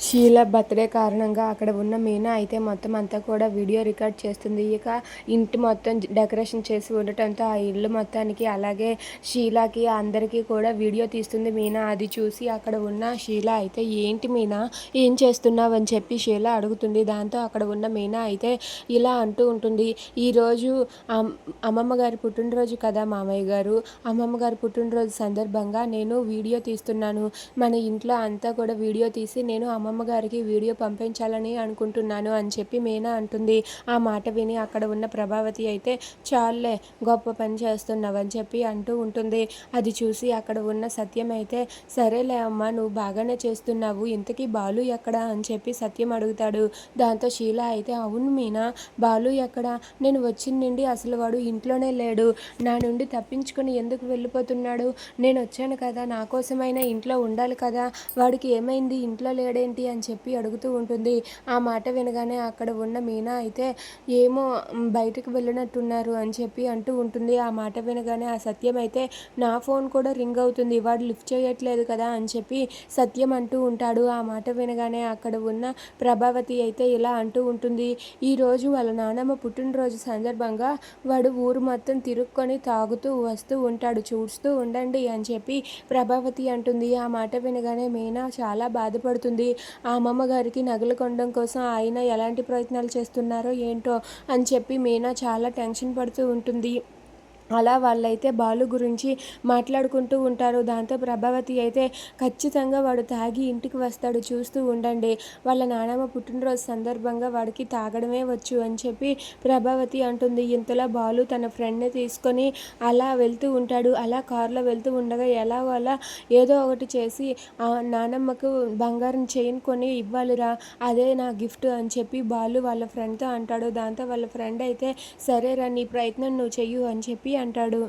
షీల birthday కారణంగా అక్కడ ఉన్న మీనా అయితే మొత్తం అంతా కూడా వీడియో రికార్డ్ చేస్తుంది. ఇక ఇంటి మొత్తం డెకరేషన్ చేసి ఉండటంతో ఆ ఇల్లు మొత్తానికి అలాగే షీలాకి అందరికీ కూడా వీడియో తీస్తుంది మీనా. అది చూసి అక్కడ ఉన్న షీలా అయితే ఏంటి మీనా? ఏం చేస్తున్నావు? అని చెప్పి షీలా అడుగుతుంది. దాంతో అక్కడ ఉన్న మీనా అయితే ఇలా అంటూ ఉంటుంది. ఈరోజు అమ్మమ్మ గారి పుట్టినరోజు కదా మామయ్య గారు. అమ్మమ్మ గారి పుట్టినరోజు సందర్భంగా నేను వీడియో తీస్తున్నాను. మన ఇంట్లో అంతా కూడా వీడియో తీసి నేను అమ్మ అమ్మమ్మ గారికి వీడియో పంపించాలని అనుకుంటున్నాను అని చెప్పి మీనా అంటుంది. ఆ మాట విని అక్కడ ఉన్న ప్రభావతి అయితే చాలే గొప్ప పని చేస్తున్నావని చెప్పి అంటూ ఉంటుంది. అది చూసి అక్కడ ఉన్న సత్యం అయితే సరేలే అమ్మ నువ్వు బాగానే చేస్తున్నావు. ఇంతకీ బాలు ఎక్కడ అని చెప్పి సత్యం అడుగుతాడు. దాంతో శీల అయితే అవును మీనా బాలు ఎక్కడ? నేను వచ్చిన నుండి అసలు వాడు ఇంట్లోనే లేడు. నా నుండి తప్పించుకొని ఎందుకు వెళ్ళిపోతున్నాడు? నేను వచ్చాను కదా నా కోసమైనా ఇంట్లో ఉండాలి కదా. వాడికి ఏమైంది? ఇంట్లో లేడేంటి? ఏంటి అని చెప్పి అడుగుతూ ఉంటుంది. ఆ మాట వినగానే అక్కడ ఉన్న మీనా అయితే ఏమో బయటకు వెళ్ళినట్టున్నారు అని చెప్పి అంటూ ఉంటుంది. ఆ మాట వినగానే ఆ సత్యం అయితే నా ఫోన్ కూడా రింగ్ అవుతుంది. వాడు లిఫ్ట్ చేయట్లేదు కదా అని చెప్పి సత్యం అంటూ ఉంటాడు. ఆ మాట వినగానే అక్కడ ఉన్న ప్రభావతి అయితే ఇలా అంటూ ఉంటుంది. ఈరోజు వాళ్ళ నానమ్మ పుట్టినరోజు సందర్భంగా వాడు ఊరు మొత్తం తిరుక్కొని తాగుతూ వస్తూ ఉంటాడు. చూస్తూ ఉండండి అని చెప్పి ప్రభావతి అంటుంది. ఆ మాట వినగానే మీనా చాలా బాధపడుతుంది. ఆ అమ్మమ్మగారికి నగలు కొనడం కోసం ఆయన ఎలాంటి ప్రయత్నాలు చేస్తున్నారో ఏంటో అని చెప్పి మీనా చాలా టెన్షన్ పడుతూ ఉంటుంది. అలా వాళ్ళైతే బాలు గురించి మాట్లాడుకుంటూ ఉంటారు. దాంతో ప్రభావతి అయితే ఖచ్చితంగా వాడు తాగి ఇంటికి వస్తాడు. చూస్తూ ఉండండి. వాళ్ళ నానమ్మ పుట్టినరోజు సందర్భంగా వాడికి తాగడమే వచ్చు అని చెప్పి ప్రభావతి అంటుంది. ఇంతలో బాలు తన ఫ్రెండ్ని తీసుకొని అలా వెళ్తూ ఉంటాడు. అలా కారులో వెళ్తూ ఉండగా ఎలా అలా ఏదో ఒకటి చేసి ఆ నానమ్మకు బంగారం చైన్ కొని ఇవ్వాలిరా. అదే నా గిఫ్ట్ అని చెప్పి బాలు వాళ్ళ ఫ్రెండ్తో అంటాడు. దాంతో వాళ్ళ ఫ్రెండ్ అయితే సరేరా నీ ప్రయత్నం నువ్వు చెయ్యు అని చెప్పి అంటాడు.